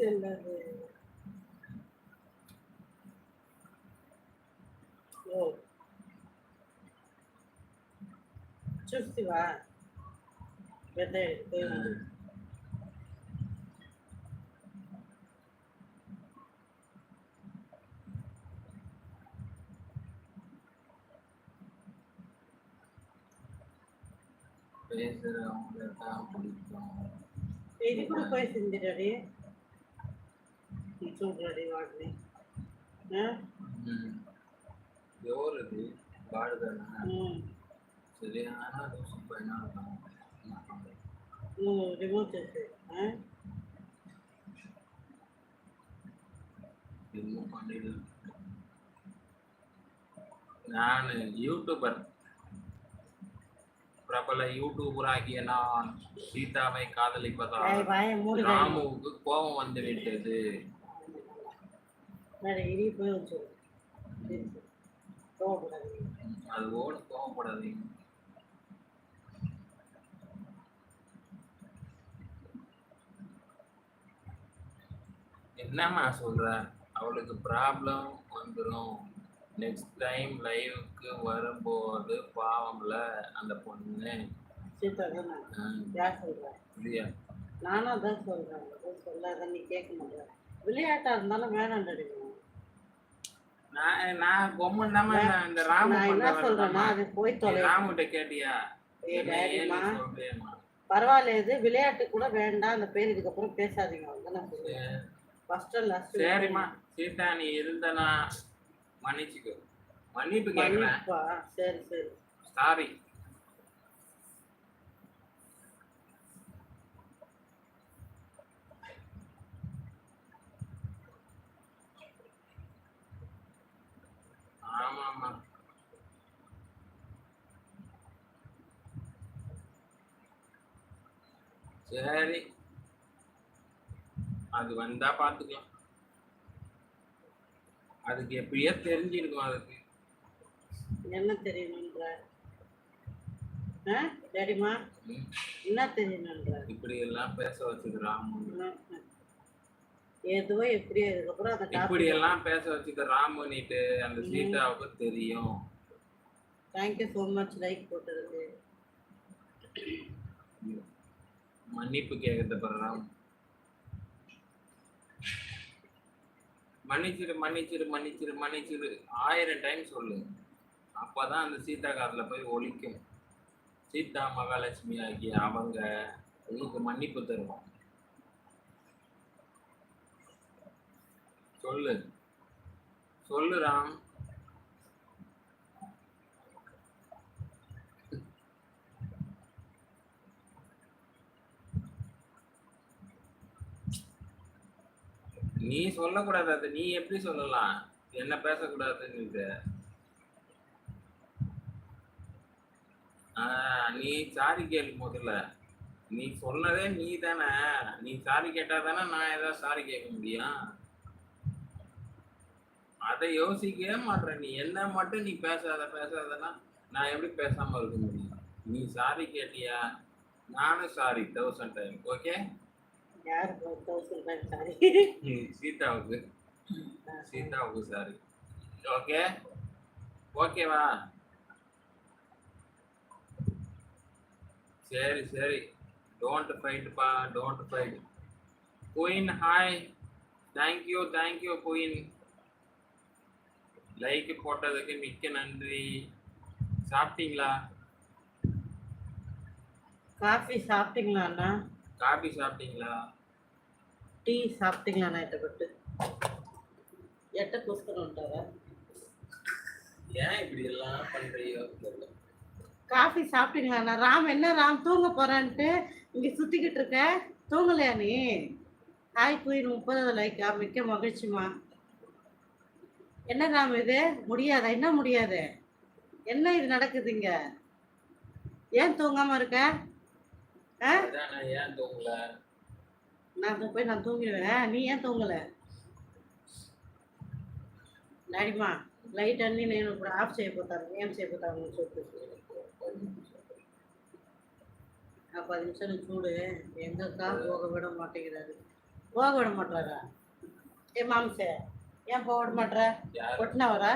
చెల్లదు ఓ చూస్తివా పెద్ద పోయింది பேசுறவங்க தான் பிடிக்கும் ఇది కూడా పోయింది డాడీ చూడు డాడీ వాడిని ఆ? ம். ఎవరు ఇది వాడుదానా ఉమ్. சரியான லூசு பையனா இருக்கான் నువ్వు రిమూవ్ చేసే ఆ? ரிமூவ் பண்ணிடு நான் யூடியூபர் பிரபல யூடியூபர் ஆகிய நான் சீதாவை ఏయ్, காதலிப்பதால் బాయ్ మూడు డాడీ ராமுவுக்கு கோபம் வந்து நான் இனிய போய் வந்து சொல்லுவேன் கோவப்படாதீங்க. அது ஓட கோவப்படாதீங்க. என்னம்மா சொல்ற? அவளுக்கு ப்ராப்ளம் வந்துடும் நெக்ஸ்ட் டைம் லைவுக்கு வரும்போது பாவம்ல அந்த பொண்ணு. சொல்றேன் நானும் அதான் சொல்றேன். சொல்லாதான் நீ கேட்க மாட்டேன் விளையாட்டாக இருந்தாலும் வேணாம் நான் நான் பொம்மன் நான் இந்த ராமு என்ன வேலைதாம்மா. அது போய் தொலை. ராமுகிட்ட கேட்டியா. பரவாயில்ல இது விளையாட்டு கூட வேண்டாம். அந்த பேர் இதுக்கப்புறம் பேசாதீங்க. வந்து நான் சொல்லுவேன் ஃபர்ஸ்ட் லாஸ்ட் சரிம்மா. சீதா நீ இருந்தனா மன்னிச்சுக்கோ. மன்னிப்பு கேட்குறேன். சரி சரி. சாரி சரி. அது வந்தா பார்த்துக்கலாம் அதுக்கு எப்படியோ தெரிஞ்சிருக்கும் அதுக்கு. என்ன தெரியணுன்ற ஆ டாடிமா ம். என்ன தெரியணுன்ற இப்படி எல்லாம் பேச ம். எதுவோ எப்படியோ இதுக்கப்புறம் அந்த இப்படி எல்லாம் பேச வச்சது ராமுனிட்டு அந்த சீதாவுக்கு தெரியும். தேங்க்யூ ஸோ மச் லைக் போட்டதுக்கு. மன்னிப்பு கேட்கறது ராம். மன்னிச்சிரு மன்னிச்சிரு மன்னிச்சிரு மன்னிச்சிரு ஆயிரம் டைம் சொல்லு. அப்பதான் அந்த சீதா காதுல போய் ஒலிக்கும். சீதா மகாலட்சுமி ஆகிய அவங்க உங்களுக்கு மன்னிப்பு தருவோம் சொல்லு. சொல்லு ராம். நீ சொல்லக்கூடாது அது. நீ எப்படி சொல்லலாம்? என்ன பேசக்கூடாதுன்னு ஆஹ் நீ சாரி கேளு முதல்ல. நீ சொன்னதே நீ தானே நீ சாரி கேட்டா தானே நான் ஏதாவது சாரி கேட்க முடியும்? அதை யோசிக்கவே மாட்டேன் நீ என்ன மட்டும் நீ பேசாத பேசாதன்னா நான் எப்படி பேசாம இருக்க முடியும்? நீ சாரி கேட்டியா? நானும் சாரி தௌசண்ட் டைம் ஓகே சீதாவுக்கு சீதாவுக்கு சாரி ஓகே ஓகேவா சரி சரி. Don't ஃபைட்ப்பா don't fight queen hi thank you thank you queen like போட்டதுக்கு மிக்க நன்றி. சாப்பிட்டீங்களா? காஃபி சாப்பிட்டீங்களா அண்ணா? காஃபி சாப்பிட்டீங்களா? டீ சாப்பிட்டீங்களா அண்ணா எட்டப்பட்டு எட்ட கூஸ்கரம் உண்டாவ ஏன் இப்படி எல்லாம் பண்றீங்க? காஃபி சாப்பிட்டீங்களா அண்ணா? ராம் என்ன ராம்? தூங்க போறான்ட்டு இங்கே சுற்றிக்கிட்டு இருக்க. தூங்கலையா நீ? ஹாய் குயின் முப்பதாவது லைக்கா மிக்க மகிழ்ச்சிமா என்ன ராம் இது? முடியாதா? என்ன முடியாது? என்ன இது நடக்குதுங்க ஏன் தூங்காம இருக்க? ஏன் தூங்கல? நான் போய் நான் தூங்கிடுவேன். நீ ஏன் தூங்கல? డాడీమా లైట్ అన్నీ ஆஃப் ఇప్పుడు ఆఫ్ చేయబోతాను ఏం చేయబోతాను చూపు ఆ పది నిమిషాలు చూడు ఎంగక్క போக விட மாட்டேங்கிறாரு. போக விட மாட்டாரா? ஏ మాంసే ஏன் மாட்ற? யார்? கொட்டினவரா